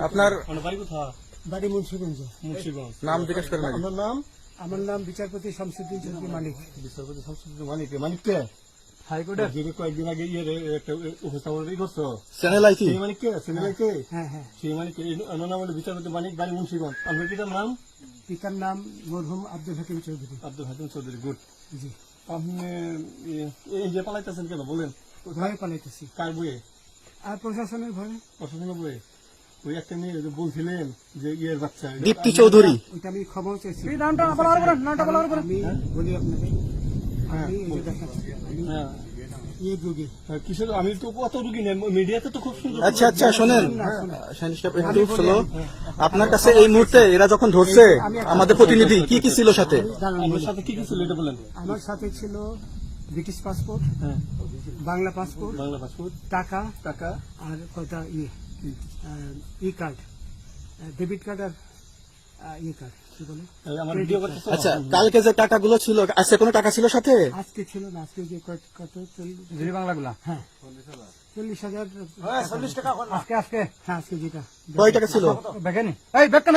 আপনার বাড়ি মুন্সিগঞ্জ মুন্সিগঞ্জ নাম জিজ্ঞেস করেন। আপনার নাম আমার নাম বিচারপতি শামসুদ্দিন চৌধুরী মানিক বিচারপতি শামসুদ্দিন মানিক মানিক কে হাইকোর্টের কয়েকদিন আগে ইয়ে একটা উপস্থাপন ই করছ চ্যানেল আইটি সেই মানিক কে হ্যাঁ হ্যাঁ সেই মানিক অন্য নাম হলো বিচারপতি মানিক বাড়ি মুন্সিগঞ্জ আপনার পিতার নাম পিতার নাম মরহুম আব্দুল হাকিম চৌধুরী আব্দুল হাকিম চৌধুরী গুড জি আপনি এ- এই যে পালাইতেছেন কেন বলেন ভয়ে পালাইতেছি কার বইয়ে আর প্রশাসনের ভয়ে প্রশাসনের বইয়ে ওই একটা মেয়ে বলছিলেন যে ইয়ের বাচ্চা দীপ্তি চৌধুরী। ওইটা আমি ক্ষমাও চাইছি। নামটা বলার পরে নামটা বলার পরে আমি বলি আপনাকে আমি হ্যাঁ। হ্যাঁ, কিসের আমি তো কত রুগী নেই মিডিয়াতে তো খুব সুন্দর আচ্ছা আচ্ছা শোনেন। আপনার কাছে এই মুহূর্তে এরা যখন ধরছে আমাদের প্রতিনিধি কি কি ছিল সাথে? আমার সাথে কি কি ছিল এটা বলেন। আমার সাথে ছিল ব্রিটিশ পাসপোর্ট হ্যাঁ। বাংলা পাসপোর্ট বাংলা পাসপোর্ট টাকা টাকা আর কটা ইয়ে ই কার্ড ডেবিট কার্ড আর ই কার্ড কি বলে? এই আমার ভিডিও করতেছ আচ্ছা কালকে যে টাকাগুলো ছিল আজকে কোনো টাকা ছিল সাথে? আজকে ছিল না আজকে যে কত চল্লিশ? বাংলাগুলা? হ্যাঁ। চল্লিশ হাজার চল্লিশ টাকা আজকে আজকে হ্যাঁ আজকে যেটা কয় টাকা ছিল? বেকানি এই বেকান